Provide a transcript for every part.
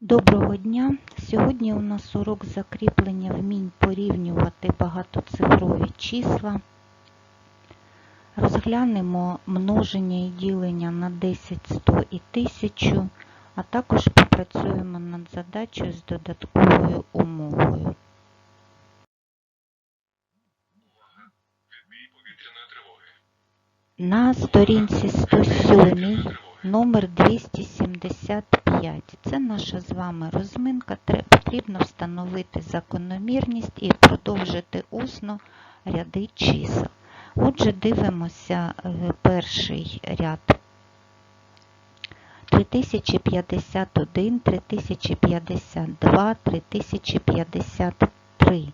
Доброго дня! Сьогодні у нас урок закріплення вмінь порівнювати багатоцифрові числа. Розглянемо множення і ділення на 10, 100 і 1000, а також попрацюємо над задачею з додатковою умовою. На сторінці 107 номер 275. Це наша з вами розминка. Потрібно встановити закономірність і продовжити усно ряди чисел. Отже, дивимося е, перший ряд. 3051, 3052, 3053.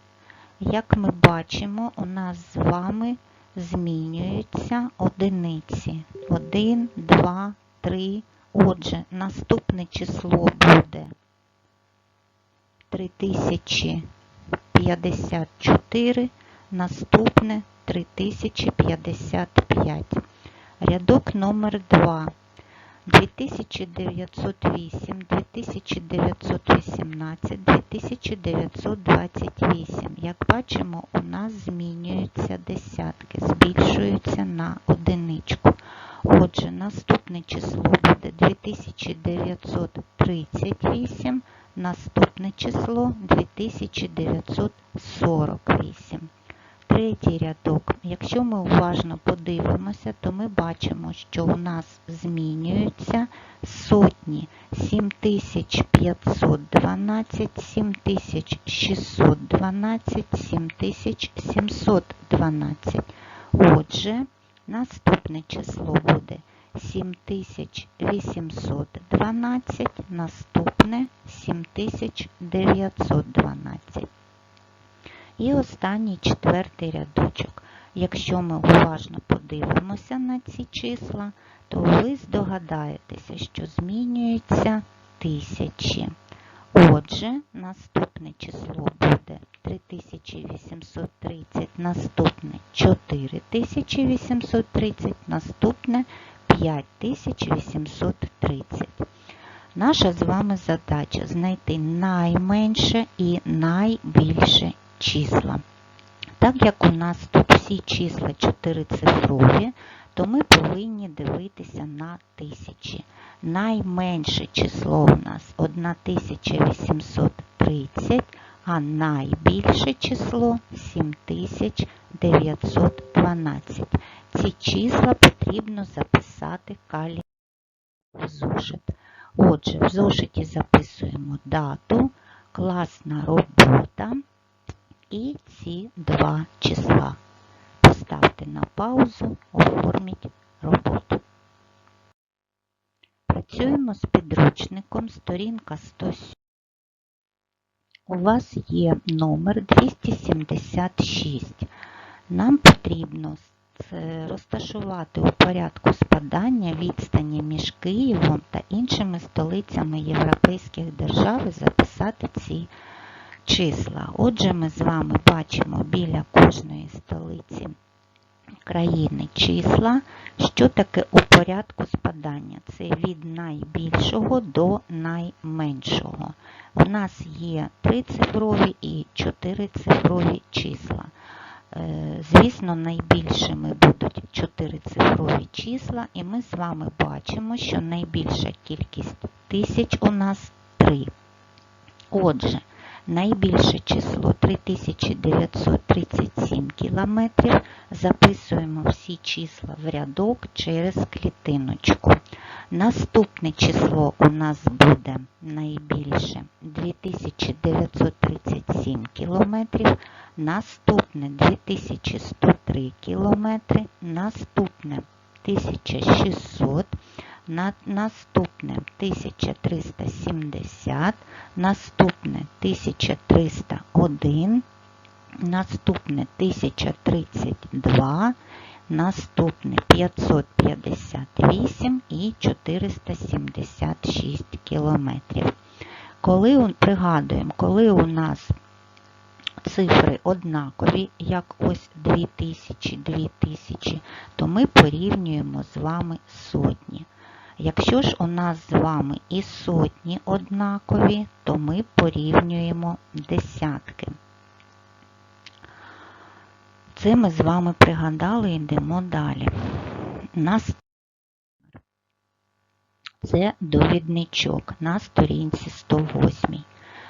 Як ми бачимо, у нас з вами змінюються одиниці. 1, 2, 3. Отже, наступне число буде 3054, наступне 3055. Рядок номер 2. 2908, 2918, 2928. Як бачимо, у нас змінюються десятки, збільшуються на одиничку. Отже, наступне число буде 2938, наступне число 2948. Третій рядок. Якщо ми уважно подивимося, то ми бачимо, що у нас змінюються сотні 7512, 7612, 7712. Отже, наступне число буде 7812, наступне 7912. І останній четвертий рядочок. Якщо ми уважно подивимося на ці числа, то ви здогадаєтеся, що змінюються тисячі. Отже, наступне число буде 3830, наступне 4830, наступне 5830. Наша з вами задача знайти найменше і найбільше числа. Так як у нас тут всі числа чотирицифрові, то ми повинні дивитися на тисячі. Найменше число у нас 1830, а найбільше число 7912. Ці числа потрібно записати калі в зошит. Отже, в зошиті записуємо дату, класна робота і ці два числа. Поставте на паузу, оформіть роботу. Працюємо з підручником, сторінка 107. У вас є номер 276. Нам потрібно розташувати у порядку спадання відстані між Києвом та іншими столицями європейських держав і записати ці числа. Отже, ми з вами бачимо біля кожної столиці країни числа. Що таке у порядку спадання? Це від найбільшого до найменшого. У нас є трицифрові і чотирицифрові числа. Е, Звісно, найбільшими будуть чотирицифрові числа, і ми з вами бачимо, що найбільша кількість тисяч у нас 3. Отже, найбільше число 3937 кілометрів. Записуємо всі числа в рядок через клітиночку. Наступне число у нас буде найбільше 2937 кілометрів. Наступне 2103 кілометри. Наступне 1600 на- наступне 1370, наступне 1301, наступне 1032, наступне 558 і 476 кілометрів. Коли пригадуємо, коли у нас цифри однакові, як ось 2000, 2000, то ми порівнюємо з вами сотні. Якщо ж у нас з вами і сотні однакові, то ми порівнюємо десятки. Це ми з вами пригадали, йдемо далі. Це довідничок на сторінці 108.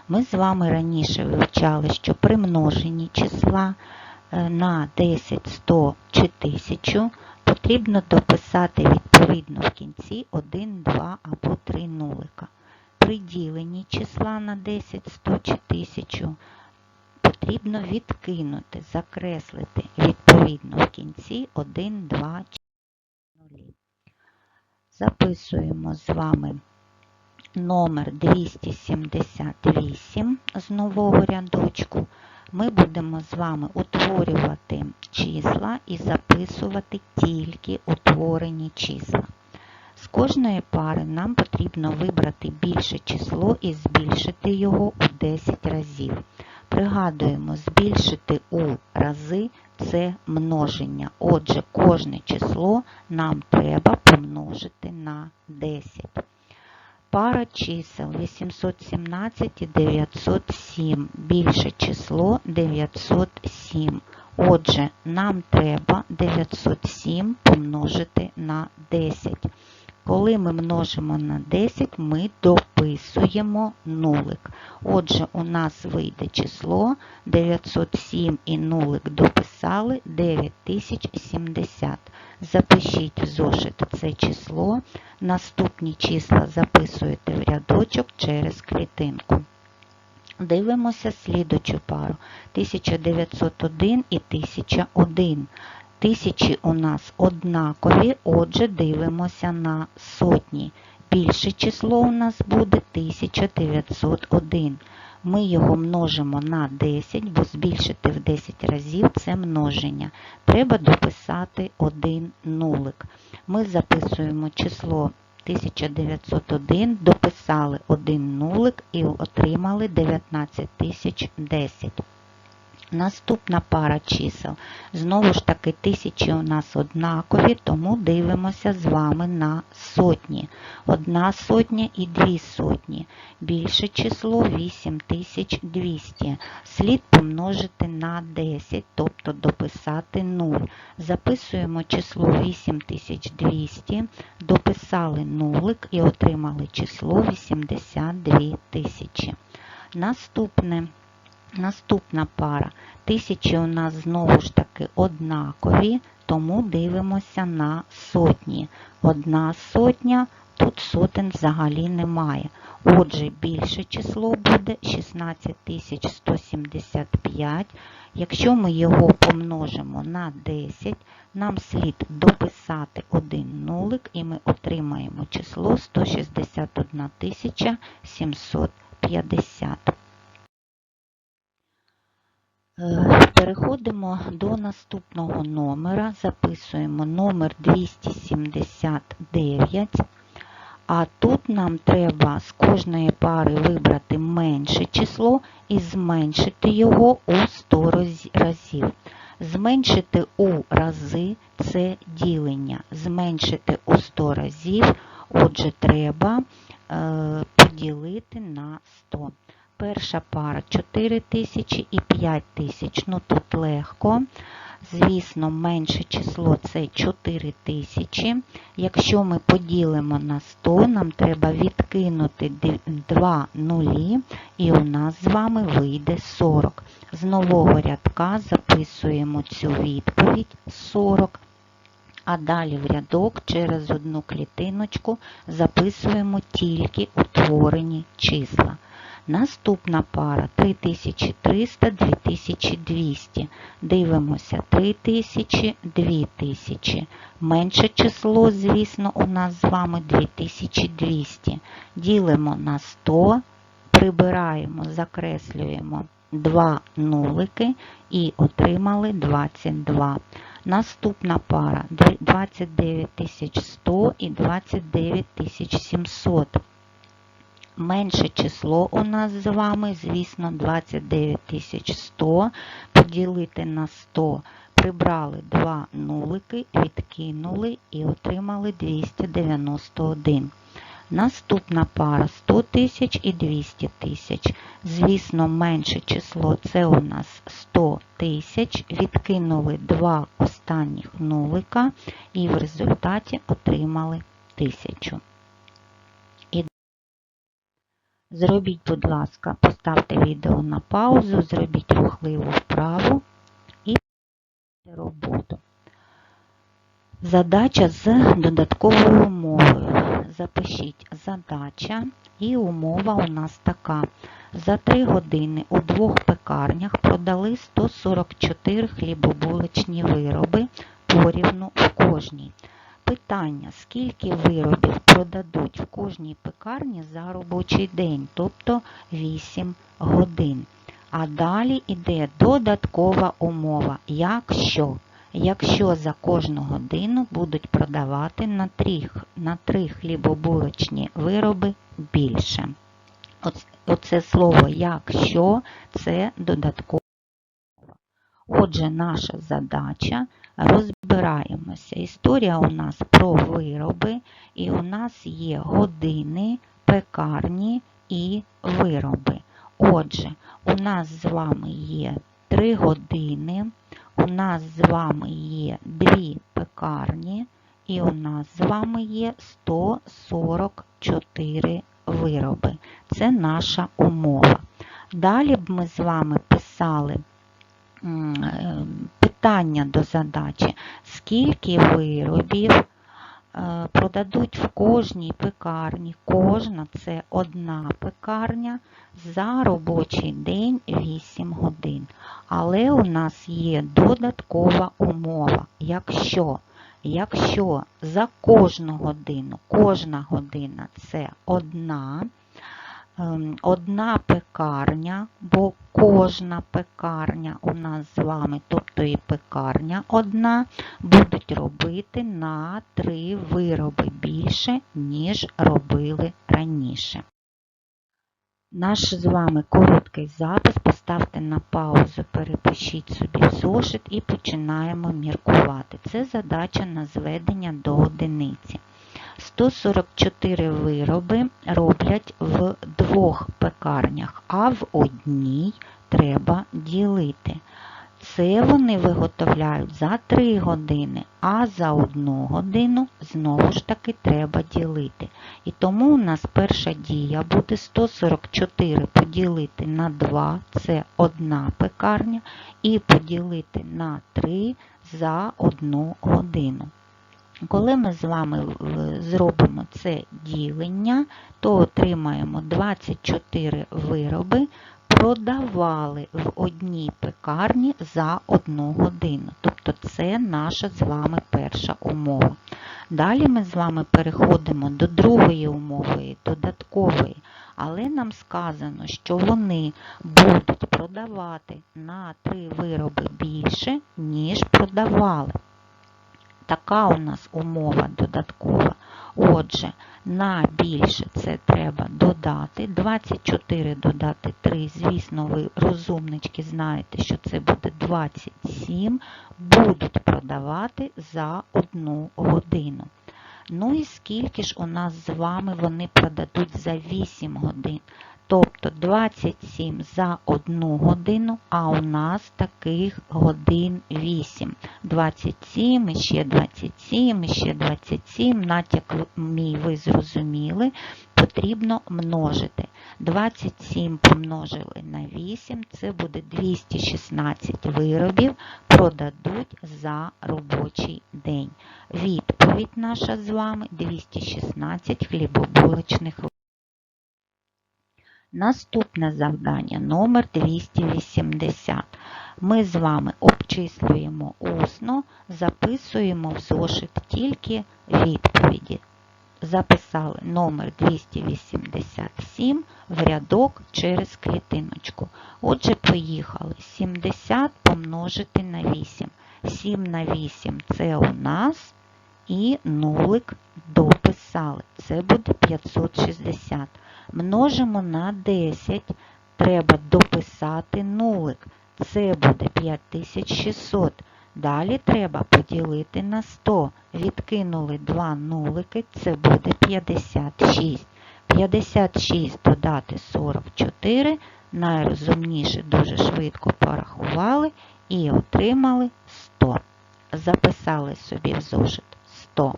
Ми з вами раніше вивчали, що при множенні числа е, на 10, 100 чи 1000 потрібно дописати відповідно в кінці 1, 2 або 3 нулика. При діленні числа на 10, 100 чи 1000 потрібно відкинути, закреслити відповідно в кінці 1, 2 чи 0. Записуємо з вами номер 278 з нового рядочку. Ми будемо з вами утворювати числа і записувати тільки утворені числа. З кожної пари нам потрібно вибрати більше число і збільшити його у 10 разів. Пригадуємо, збільшити у рази це множення. Отже, кожне число нам треба помножити на 10. Пара чисел 817 і 907. Більше число 907. Отже, нам треба 907 помножити на 10. Коли ми множимо на 10, ми дописуємо нулик. Отже, у нас вийде число 907 і нулик дописали 9070. Запишіть в зошит це число. Наступні числа записуєте в рядочок через клітинку. Дивимося слідучу пару 1901 і 1001. Тисячі у нас однакові, отже, дивимося на сотні. Більше число у нас буде 1901. Ми його множимо на 10, бо збільшити в 10 разів це множення. Треба дописати один нулик. Ми записуємо число 1901, дописали один нулик і отримали 19010. Наступна пара чисел. Знову ж таки, тисячі у нас однакові, тому дивимося з вами на сотні. Одна сотня і дві сотні. Більше число 8200. Слід помножити на 10, тобто дописати 0. Записуємо число 8200, дописали нулик і отримали число 82 тисячі. Наступне. Наступна пара. Тисячі у нас знову ж таки однакові, тому дивимося на сотні. Одна сотня, тут сотень взагалі немає. Отже, більше число буде 16175. Якщо ми його помножимо на 10, нам слід дописати один нулик і ми отримаємо число 161 750. Е, переходимо до наступного номера, записуємо номер 279, а тут нам треба з кожної пари вибрати менше число і зменшити його у 100 разів. Зменшити у рази це ділення. Зменшити у 100 разів, отже, треба е, поділити на 100. Перша пара 4 тисячі і 5 тисяч. Ну тут легко. Звісно, менше число це 4 тисячі. Якщо ми поділимо на 100, нам треба відкинути 2 нулі, і у нас з вами вийде 40. З нового рядка записуємо цю відповідь 40. А далі в рядок через одну клітиночку записуємо тільки утворені числа. Наступна пара 3300, 2200. Дивимося 3000, 2000. Менше число, звісно, у нас з вами 2200. Ділимо на 100, прибираємо, закреслюємо 2 нулики і отримали 22. Наступна пара 29100 і 29700. Менше число у нас з вами, звісно, 29100. Поділити на 100 прибрали два нулики, відкинули і отримали 291. Наступна пара 100 тисяч і 200 тисяч. Звісно, менше число це у нас 100 тисяч. Відкинули два останніх нулика і в результаті отримали 1000. І Зробіть, будь ласка, поставте відео на паузу, зробіть рухливу вправу і роботу. Задача з додатковою умовою. Запишіть задача і умова у нас така. За 3 години у двох пекарнях продали 144 хлібобулочні вироби порівну в кожній. Питання, скільки виробів продадуть в кожній пекарні за робочий день, тобто 8 годин. А далі йде додаткова умова. Якщо Якщо за кожну годину будуть продавати на 3, на 3 хлібобулочні вироби більше. Оце слово якщо це додаткова. Отже, наша задача розбираємося. Історія у нас про вироби, і у нас є години, пекарні і вироби. Отже, у нас з вами є 3 години. У нас з вами є дві пекарні, і у нас з вами є 144 вироби. Це наша умова. Далі б ми з вами писали питання до задачі, скільки виробів Е, продадуть в кожній пекарні. Кожна це одна пекарня за робочий день 8 годин. Але у нас є додаткова умова. Якщо Якщо за кожну годину, кожна година це одна, одна пекарня, бо кожна пекарня у нас з вами, тобто і пекарня одна, будуть робити на три вироби більше, ніж робили раніше. Наш з вами короткий запис поставте на паузу, перепишіть собі в зошит і починаємо міркувати. Це задача на зведення до одиниці. 144 вироби роблять в двох пекарнях, а в одній треба ділити. Це вони виготовляють за 3 години, а за 1 годину знову ж таки треба ділити. І тому у нас перша дія буде 144 поділити на 2, це одна пекарня, і поділити на 3 за 1 годину. Коли ми з вами зробимо це ділення, то отримаємо 24 вироби, продавали в одній пекарні за одну годину. Тобто це наша з вами перша умова. Далі ми з вами переходимо до другої умови, додаткової, але нам сказано, що вони будуть продавати на 3 вироби більше, ніж продавали. Така у нас умова додаткова. Отже, на більше це треба додати. 24 додати 3, звісно, ви розумнички знаєте, що це буде 27, будуть продавати за одну годину. Ну і скільки ж у нас з вами вони продадуть за 8 годин? Тобто 27 за 1 годину, а у нас таких годин 8. 27, і ще 27, і ще 27, натяк мій ви зрозуміли, потрібно множити. 27 помножили на 8, це буде 216 виробів, продадуть за робочий день. Відповідь наша з вами 216 хлібобулочних виробів. Наступне завдання номер 280. Ми з вами обчислюємо усно, записуємо в зошит тільки відповіді. Записали номер 287 в рядок через клітиночку. Отже, поїхали. 70 помножити на 8. 7 на 8 це у нас і нулик дописали. Це буде 560 множимо на 10, треба дописати нулик. Це буде 5600. Далі треба поділити на 100. Відкинули 2 нулики, це буде 56. 56 додати 44. Найрозумніше дуже швидко порахували і отримали 100. Записали собі в зошит 100.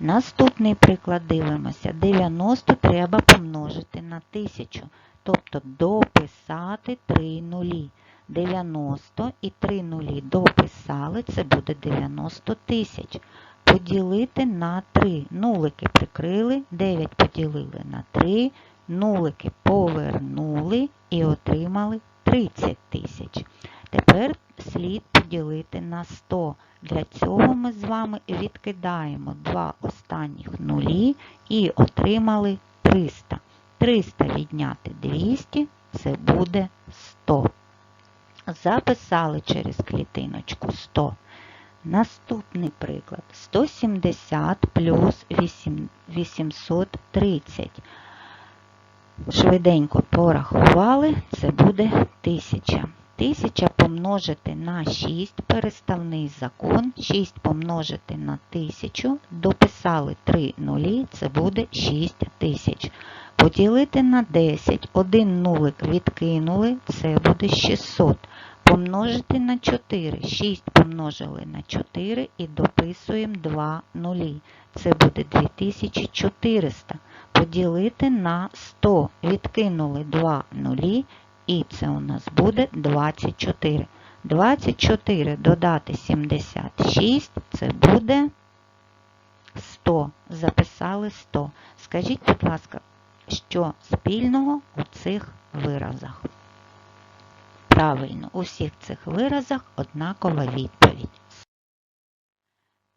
Наступний приклад дивимося. 90 треба помножити на 1000, тобто дописати 3 нулі. 90 і 3 нулі дописали, це буде 90 тисяч. Поділити на 3. Нулики прикрили, 9 поділили на 3, нулики повернули і отримали 30 тисяч. Тепер слід поділити на 100. Для цього ми з вами відкидаємо два останніх нулі і отримали 300. 300 відняти 200 це буде 100. Записали через клітиночку 100. Наступний приклад. 170 плюс 830. Швиденько порахували, це буде 1000. 1000 помножити на 6, переставний закон, 6 помножити на 1000, дописали 3 нулі, це буде 6000. Поділити на 10, один нулик відкинули, це буде 600. Помножити на 4, 6 помножили на 4 і дописуємо 2 нулі. Це буде 2400. Поділити на 100, відкинули 2 нулі, і це у нас буде 24. 24 додати 76, це буде 100. Записали 100. Скажіть, будь ласка, що спільного у цих виразах? Правильно, у всіх цих виразах однакова відповідь.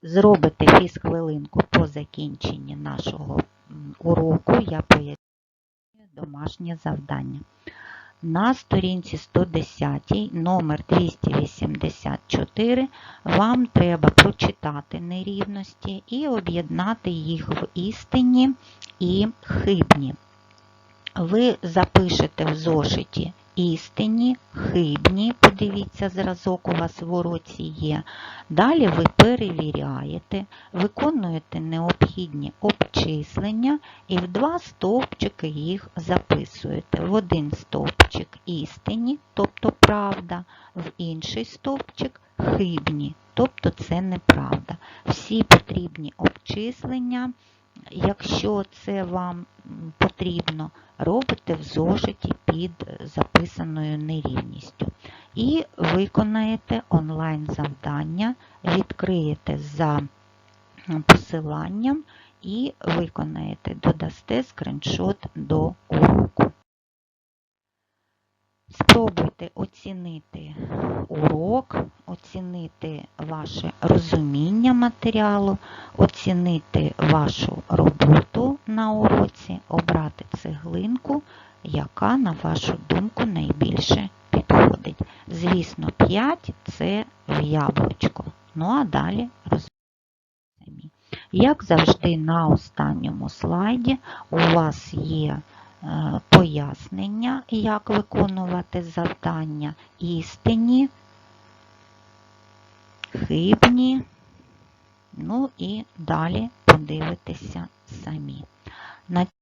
Зробите фізхвилинку по закінченні нашого уроку, я пояснюю домашнє завдання. На сторінці 110, номер 284, вам треба прочитати нерівності і об'єднати їх в істинні і хибні. Ви запишете в зошиті істинні, хибні, подивіться, зразок у вас в уроці є. Далі ви перевіряєте, виконуєте необхідні обчислення і в два стовпчики їх записуєте. В один стовпчик істинні, тобто правда, в інший стовпчик хибні, тобто це неправда. Всі потрібні обчислення. Якщо це вам потрібно, робите в зошиті під записаною нерівністю. І виконаєте онлайн-завдання, відкриєте за посиланням і виконаєте, додасте скриншот до уроку. Спробуйте оцінити урок, оцінити ваше розуміння матеріалу, оцінити вашу роботу на уроці, обрати цеглинку, яка, на вашу думку, найбільше підходить. Звісно, 5 це в яблучко. Ну а далі розуміємо. Як завжди, на останньому слайді у вас є пояснення, як виконувати завдання істинні, хибні, ну і далі подивитися самі.